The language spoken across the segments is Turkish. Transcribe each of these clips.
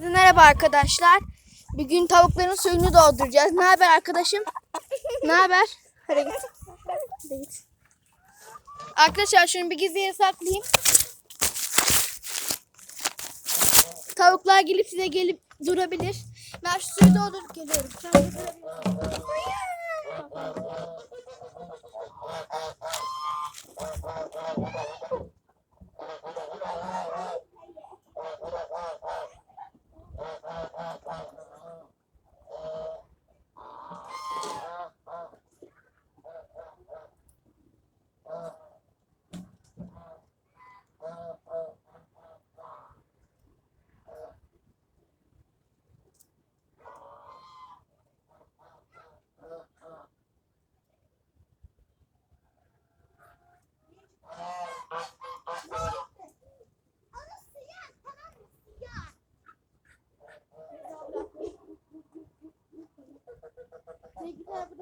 Herkese merhaba arkadaşlar. Bugün tavukların suyunu dolduracağız. Ne haber arkadaşım? ne haber? Hadi git. Hadi git. Arkadaşlar şunu bir gizliye saklayayım. Tavuklar gelip size gelip durabilir. Ben şu suyu doldurup geliyorum. Sen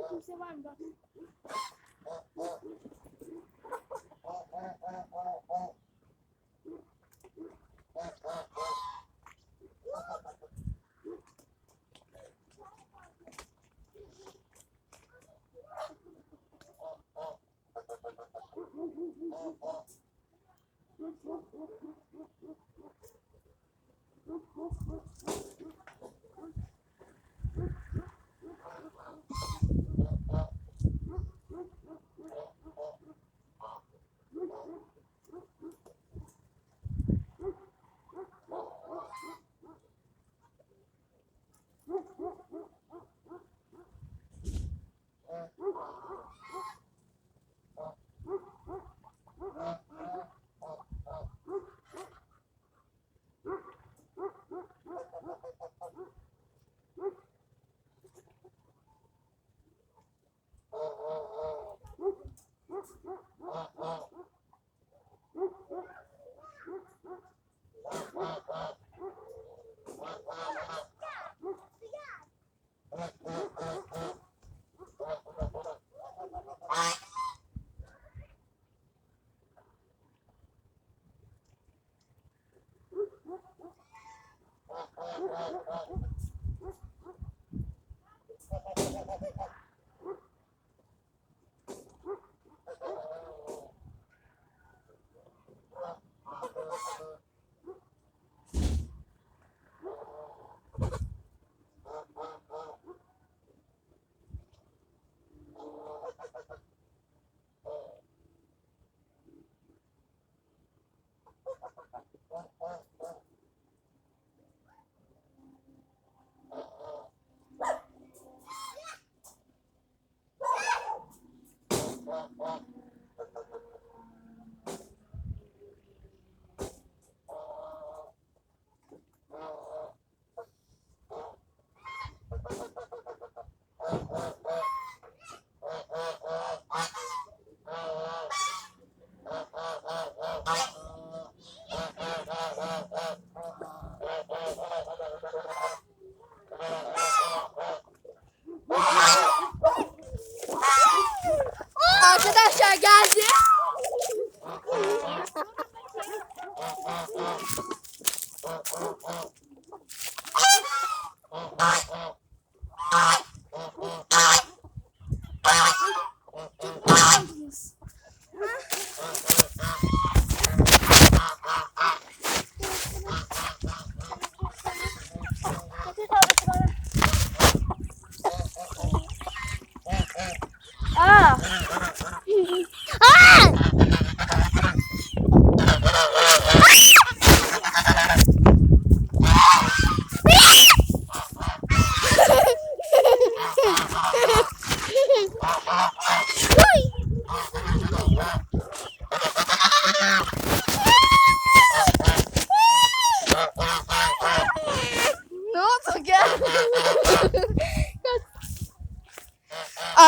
kimse var mı? Bak. Arkadaşlar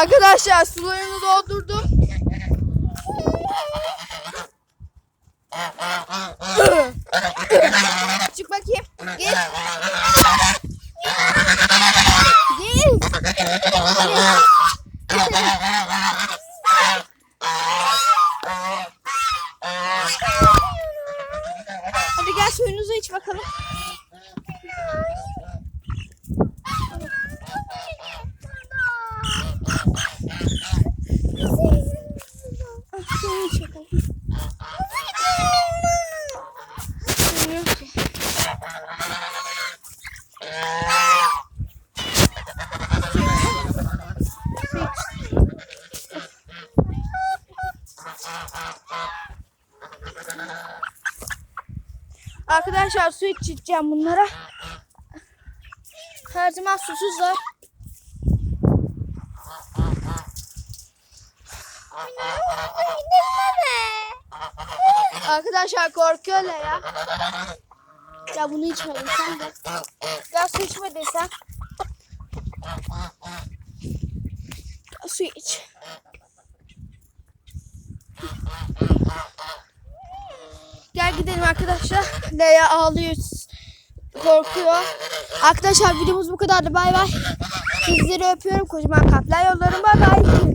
Arkadaşlar sularını doldurdum. Çık bakayım. Git. Hadi gel suyunuzu iç bakalım. Arkadaşlar su içeceğim bunlara. Her zaman susuzlar. Arkadaşlar korkuyorlar ya. Ya bunu içmedim sen de. Ya su içme desem. Su iç. Gel gidelim arkadaşlar. Leya ağlıyor. Korkuyor. Arkadaşlar videomuz bu kadardı. Bay bay. Sizleri öpüyorum. Kocaman kalpler yollarım. Bay bay.